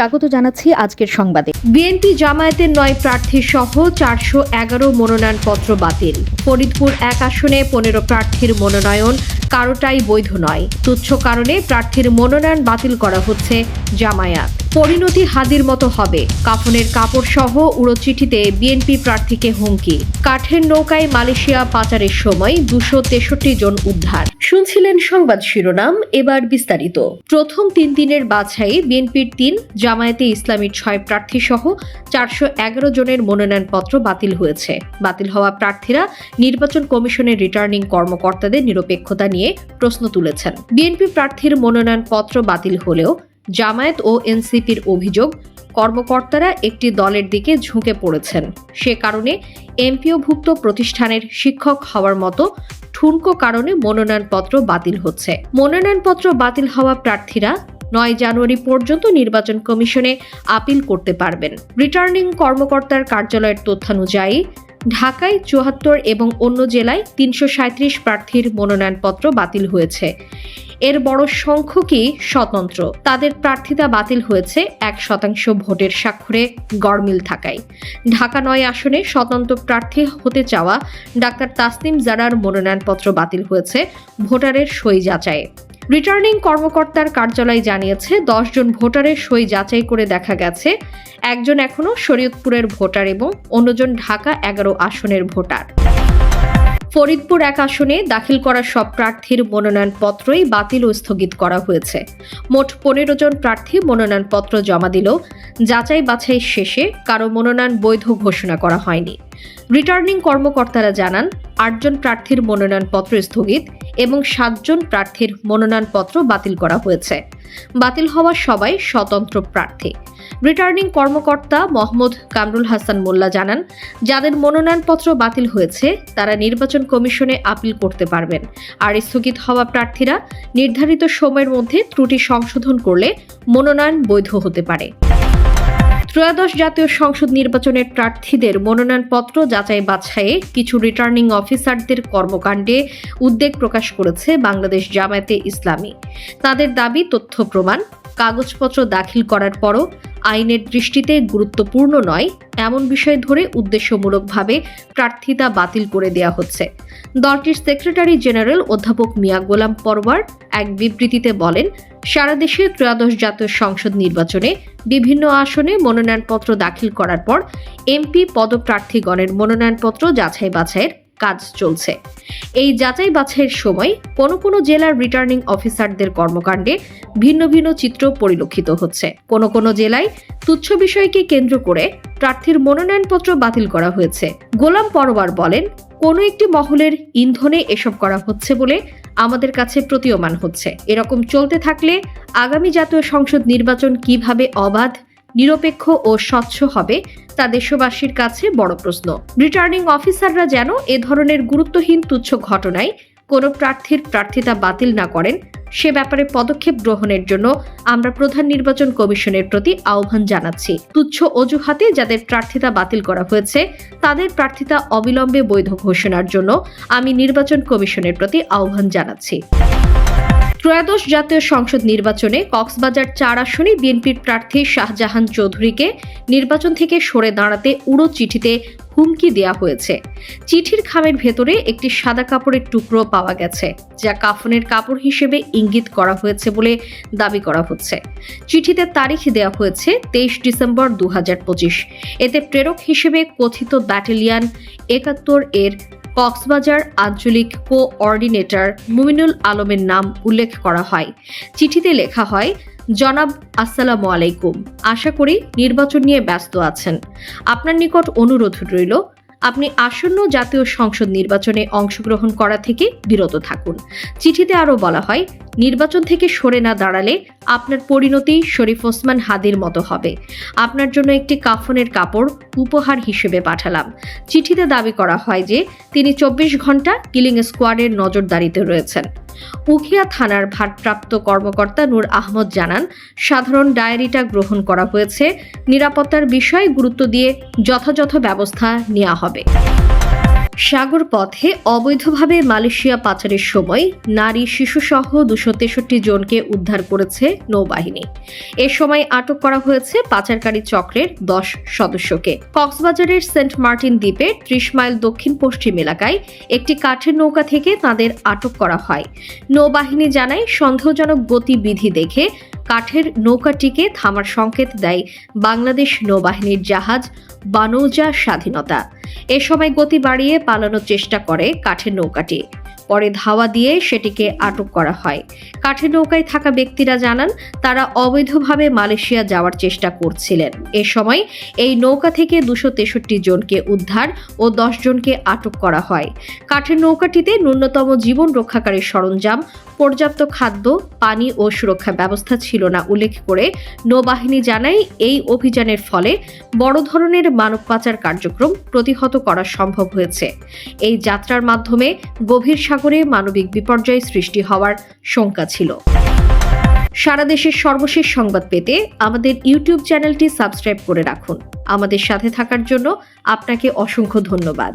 স্বাগত জানাচ্ছি আজকের সংবাদে। বিএনপি জামায়াতের নয় প্রার্থী সহ চারশো এগারো মনোনয়নপত্র বাতিল। ফরিদপুর এক আসনে পনেরো প্রার্থীর মনোনয়ন, কারোটাই বৈধ নয়। তুচ্ছ কারণে প্রার্থীর মনোনয়ন বাতিল করা হচ্ছে জামায়াত। পরিণতি হাদির মতো হবে। কাফনের কাপড় সহ উড়ো চিঠিতে বিএনপি প্রার্থীকে হুমকি। কাঠের নৌকায় মালয়েশিয়া পাচারের সময় দুশো তেষট্টি জন উদ্ধার। শুনছিলেন সংবাদ শিরোনাম, এবার বিস্তারিত। প্রথম তিন দিনের বাছাই বিএনপির তিন, জামায়াতে ইসলামীর ছয় প্রার্থী সহ চারশো এগারো জনের মনোনয়নপত্র বাতিল হয়েছে। বাতিল হওয়া প্রার্থীরা নির্বাচন কমিশনের রিটার্নিং কর্মকর্তাদের নিরপেক্ষতা নিয়ে প্রশ্ন তুলেছেন। বিএনপি প্রার্থীর মনোনয়নপত্র বাতিল হলেও জামায়াত ও এনসিপির অভিযোগ কর্মকর্তারা একটি দলের দিকে ঝুঁকে পড়েছেন। সে কারণে এমপিওভুক্ত প্রতিষ্ঠানের শিক্ষক হওয়ার মতো ঠুনকো কারণে মনোনয়নপত্র বাতিল হচ্ছে। মনোনয়নপত্র বাতিল হওয়া প্রার্থীরা নয় জানুয়ারি পর্যন্ত নির্বাচন কমিশনে আপিল করতে পারবেন। রিটার্নিং কর্মকর্তার কার্যালয়ের তথ্যানুযায়ী ঢাকায় চুয়াত্তর এবং অন্য জেলায় তিনশো সাঁত্রিশ প্রার্থীর মনোনয়নপত্র বাতিল হয়েছে। এর বড় সংখ্যকই স্বতন্ত্র। তাদের প্রার্থিতা বাতিল হয়েছে এক শতাংশ ভোটের স্বাক্ষরে গড়মিল থাকায়। ঢাকা নয় আসনে স্বতন্ত্র প্রার্থী হতে চাওয়া ডাক্তার তাসনিম জারার মনোনয়নপত্র বাতিল হয়েছে ভোটারের সই যাচাইয়ে। রিটার্নিং কর্মকর্তার কার্যালয় জানিয়েছে জন ভোটারের সই যাচাই করে দেখা গেছে। একজন এখনও শরীয়তপুরের ভোটার এবং অন্যজন ঢাকা এগারো আসনের ভোটার। ফরিদপুর এক আসনে দাখিল করা সব প্রার্থীর মনোনয়নপত্রই বাতিল ও স্থগিত করা হয়েছে। মোট পনেরো জন প্রার্থী মনোনয়নপত্র জমা দিল যাচাই বাছাই শেষে কারও মনোনয়ন বৈধ ঘোষণা করা হয়নি। রিটার্নিং কর্মকর্তারা জানান, আটজন প্রার্থীর মনোনয়নপত্র স্থগিত এবং সাতজন প্রার্থীর মনোনয়নপত্র বাতিল করা হয়েছে। বাতিল হওয়া সবাই স্বতন্ত্র প্রার্থী। রিটার্নিং কর্মকর্তা মোহাম্মদ কামরুল হাসান মোল্লা জানান, যাদের মনোনয়নপত্র বাতিল হয়েছে, তারা নির্বাচন কমিশনে আপিল করতে পারবেন। আর স্থগিত হওয়া প্রার্থীরা নির্ধারিত সময়ের মধ্যে ত্রুটি সংশোধন করলে মনোনয়ন বৈধ হতে পারে। ত্রয়োদশ জাতীয় সংসদ নির্বাচনের প্রার্থীদের মনোনয়নপত্র যাচাই বাছাইয়ে কিছু রিটার্নিং অফিসারদের কর্মকাণ্ডে উদ্বেগ প্রকাশ করেছে বাংলাদেশ জামায়াতে ইসলামী। তাদের দাবি, তথ্য, প্রমাণ, কাগজপত্র দাখিল করার পরও আইনের দৃষ্টিতে গুরুত্বপূর্ণ নয়, এমন বিষয় ধরে উদ্দেশ্যমূলকভাবে প্রার্থিতা বাতিল করে দেয়া হচ্ছে। দলটির সেক্রেটারি জেনারেল অধ্যাপক মিয়া গোলাম পরওয়ার এক বিবৃতিতে বলেন, সারা দেশে ত্রয়োদশ জাতীয় সংসদ নির্বাচনে বিভিন্ন আসনে মনোনয়নপত্র দাখিল করার পর এমপি পদপ্রার্থীগণের মনোনয়নপত্র যাচাই বাছাইয়ের কাজ চলছে। এই যাচাই বাছাইয়ের সময় কোনো কোনো জেলার রিটার্নিং অফিসারদের কর্মকাণ্ডে ভিন্ন ভিন্ন চিত্র পরিলক্ষিত হচ্ছে। কোনো কোনো জেলায় তুচ্ছ বিষয়কে কেন্দ্র করে প্রার্থীর মনোনয়নপত্র বাতিল করা হয়েছে। গোলাম পরোয়ার বলেন, কোনো একটি মহলের ইন্ধনে এসব করা হচ্ছে বলে আমাদের কাছে প্রতীয়মান হচ্ছে। এরকম চলতে থাকলে আগামী জাতীয় সংসদ নির্বাচন কীভাবে অবাধ নিরপেক্ষ ও স্বচ্ছ হবে, তা দেশবাসীর কাছে বড় প্রশ্ন। রিটার্নিং অফিসাররা যেন এ ধরনের গুরুত্বহীন তুচ্ছ ঘটনায় কোনো প্রার্থীর প্রার্থিতা বাতিল না করেন, সে ব্যাপারে পদক্ষেপ গ্রহণের জন্য আমরা প্রধান নির্বাচন কমিশনের প্রতি আহ্বান জানাচ্ছি। তুচ্ছ অজুহাতে যাদের প্রার্থিতা বাতিল করা হয়েছে, তাদের প্রার্থিতা অবিলম্বে বৈধ ঘোষণার জন্য আমি নির্বাচন কমিশনের প্রতি আহ্বান জানাচ্ছি। ত্রয়োদশ জাতীয় সংসদ নির্বাচনে কক্সবাজার চার আসনে বিএনপির প্রার্থী শাহজাহান চৌধুরীকে নির্বাচন থেকে সরে দাঁড়াতে উড়ো চিঠিতে হুমকি দেওয়া হয়েছে। চিঠির খামের ভেতরে একটি সাদা কাপড়ের টুকরো পাওয়া গেছে, যা কাফনের কাপড় হিসেবে ইঙ্গিত করা হয়েছে বলে দাবি করা হচ্ছে। চিঠিতে তারিখ দেওয়া হয়েছে তেইশ ডিসেম্বর দু হাজার পঁচিশ। এতে প্রেরক হিসেবে কথিত ব্যাটালিয়ান একাত্তর এর কক্সবাজার আঞ্চলিক কোঅর্ডিনেটর মুমিনুল আলমের নাম উল্লেখ করা হয়। চিঠিতে লেখা হয়, জনাব, আসসালামু আলাইকুম। আশা করি নির্বাচন নিয়ে ব্যস্ত আছেন। আপনার নিকট অনুরোধ রইল আপনি আসন্ন জাতীয় সংসদ নির্বাচনে অংশগ্রহণ করা থেকে বিরত থাকুন। চিঠিতে আরও বলা হয়, নির্বাচন থেকে সরে না দাঁড়ালে আপনার পরিণতি শরীফ ওসমান হাদির মতো হবে। আপনার জন্য একটি কাফনের কাপড় উপহার হিসেবে পাঠালাম। চিঠিতে দাবি করা হয় যে, তিনি চব্বিশ ঘণ্টা কিলিং স্কোয়াডের নজরদারিতে রয়েছেন। উখিয়া থানার ভারপ্রাপ্ত কর্মকর্তা নূর আহমদ জানান, সাধারণ ডায়েরিটা গ্রহণ করা হয়েছে। নিরাপত্তার বিষয়ে গুরুত্ব দিয়ে যথাযথ ব্যবস্থা নেওয়া হবে। সাগর পথে অবৈধভাবে মালয়েশিয়া পাচারের সময় নারী শিশুসহ দুশো তেষট্টি জনকে উদ্ধার করেছে নৌবাহিনী। এ সময় আটক করা হয়েছে পাচারকারী চক্রের দশ সদস্যকে। কক্সবাজারের সেন্ট মার্টিন দ্বীপে ত্রিশ মাইল দক্ষিণ পশ্চিম এলাকায় একটি কাঠের নৌকা থেকে তাদের আটক করা হয়। নৌবাহিনী জানায় সন্দেহজনক গতিবিধি দেখে কাঠের নৌকাটিকে থামার সংকেত দেয় বাংলাদেশ নৌবাহিনীর জাহাজ বানৌজা স্বাধীনতা। এ সময় গতি বাড়িয়ে পালানোর চেষ্টা করে কাঠের নৌকাটি। পরে ধাওয়া দিয়ে সেটিকে আটক করা হয়। কাঠের নৌকায় থাকা ব্যক্তিরা জানান, তারা অবৈধভাবে মালয়েশিয়া যাওয়ার চেষ্টা করছিলেন। এ সময় এই নৌকা থেকে দুশো তেষট্টি জনকে উদ্ধার ও দশ জনকে আটক করা হয়। কাঠের নৌকাটিতে ন্যূনতম জীবন রক্ষাকারী সরঞ্জাম পর্যাপ্ত খাদ্য, পানি ও সুরক্ষা ব্যবস্থা ছিল না উল্লেখ করে নৌবাহিনী জানায় এই অভিযানের ফলে বড় ধরনের মানব পাচার কার্যক্রম প্রতিহত করা সম্ভব হয়েছে। এই যাত্রার মাধ্যমে গভীর সাগরে মানবিক বিপর্যয় সৃষ্টি হওয়ার শঙ্কা ছিল। সারা দেশের সর্বশেষ সংবাদ পেতে আমাদের ইউটিউব চ্যানেলটি সাবস্ক্রাইব করে রাখুন। আমাদের সাথে থাকার জন্য আপনাকে অসংখ্য ধন্যবাদ।